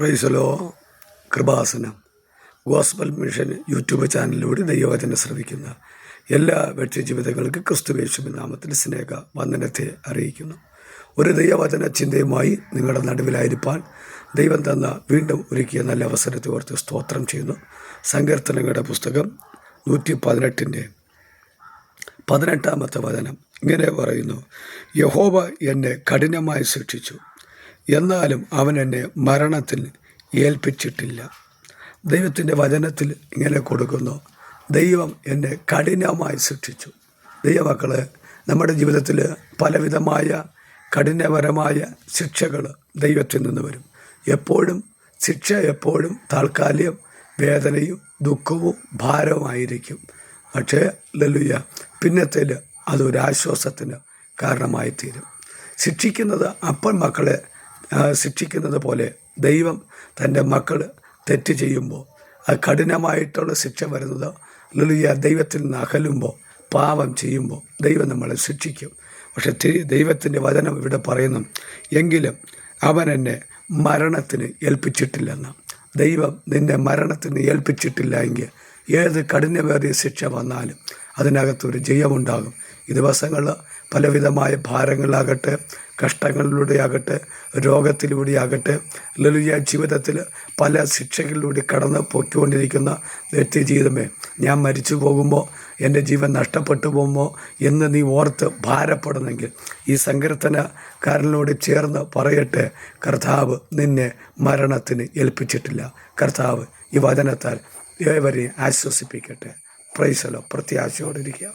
പ്രൈസലോ Kripasanam gospel mission YouTube ചാനലിലൂടെ ദൈവവചനം ശ്രവിക്കുന്ന എല്ലാ വ്യക്തിജീവിതങ്ങൾക്ക് ക്രിസ്തുവേശുവിൻ നാമത്തിൽ സ്നേഹ വന്ദനത്തെ അറിയിക്കുന്നു. ഒരു ദൈവവചന ചിന്തയുമായി നിങ്ങളുടെ നടുവിലായിരിക്കാൻ ദൈവം തന്ന വീണ്ടും ഒരുക്കിയ നല്ല അവസരത്തെ ഓർത്ത് സ്തോത്രം ചെയ്യുന്നു. സങ്കീർത്തനങ്ങളുടെ പുസ്തകം നൂറ്റി പതിനെട്ടിന്റെ പതിനെട്ടാമത്തെ വചനം ഇങ്ങനെ പറയുന്നു യഹോവ എന്നെ കഠിനമായി ശിക്ഷിച്ചു. എന്നാലും അവൻ എന്നെ മരണത്തിൽ ഏൽപ്പിച്ചിട്ടില്ല. ദൈവത്തിന്റെ വചനത്തിൽ ഇങ്ങനെ കൊടുക്കുന്നു. ദൈവം എന്നെ കഠിനമായി സൃഷ്ടിച്ചു. ദൈവമക്കൾ നമ്മുടെ ജീവിതത്തിൽ പലവിധമായ കഠിനപരമായ ശിക്ഷകൾ ദൈവത്തിൽ നിന്ന് വരും. എപ്പോഴും ശിക്ഷ എപ്പോഴും താൽക്കാലികം വേദനയും ദുഃഖവും ഭാരവുമായിരിക്കും. പക്ഷേ ലല്ലുയ്യ പിന്നത്തേൽ അതൊരാശ്വാസത്തിന് കാരണമായി തീരും ശിക്ഷിക്കുന്നത് അപ്പൻ മക്കളെ ശിക്ഷിക്കുന്നത് പോലെ ദൈവം തന്റെ മക്കൾ തെറ്റ് ചെയ്യുമ്പോൾ അത് കഠിനമായിട്ടുള്ള ശിക്ഷ വരുന്നത് ലളിയ ദൈവത്തിൽ നിന്ന് അകലുമ്പോൾ പാപം ചെയ്യുമ്പോൾ ദൈവം നമ്മളെ ശിക്ഷിക്കും. പക്ഷെ ദൈവത്തിന്റെ വചനം ഇവിടെ പറയുന്നു എങ്കിലും അവൻ എന്നെ മരണത്തിന് ഏൽപ്പിച്ചിട്ടില്ലെന്ന്. ദൈവം നിന്നെ മരണത്തിന് ഏൽപ്പിച്ചിട്ടില്ല എങ്കിൽ ഏത് കഠിനമേറിയ ശിക്ഷ വന്നാലും അതിനകത്തൊരു ജയമുണ്ടാകും. ഈ ദിവസങ്ങൾ പലവിധമായ ഭാരങ്ങളാകട്ടെ കഷ്ടങ്ങളിലൂടെയാകട്ടെ രോഗത്തിലൂടെയാകട്ടെ ലളിയ ജീവിതത്തിൽ പല ശിക്ഷകളിലൂടെ കടന്ന് പൊയ്ക്കൊണ്ടിരിക്കുന്ന വ്യക്തി ജീവിതമേ ഞാൻ മരിച്ചു പോകുമ്പോൾ എന്റെ ജീവൻ നഷ്ടപ്പെട്ടു പോകുമ്പോൾ എന്ന് നീ ഓർത്ത് ഭാരപ്പെടുന്നെങ്കിൽ ഈ സങ്കീർത്തനക്കാരനോട് ചേർന്ന് പറയട്ടെ കർത്താവ് നിന്നെ മരണത്തിന് ഏൽപ്പിച്ചിട്ടില്ല. കർത്താവ് ഈ വചനത്താൽ ഏവരെയും ആശ്വസിപ്പിക്കട്ടെ. പ്രൈസലോ പ്രത്യാശയോടിരിക്കുക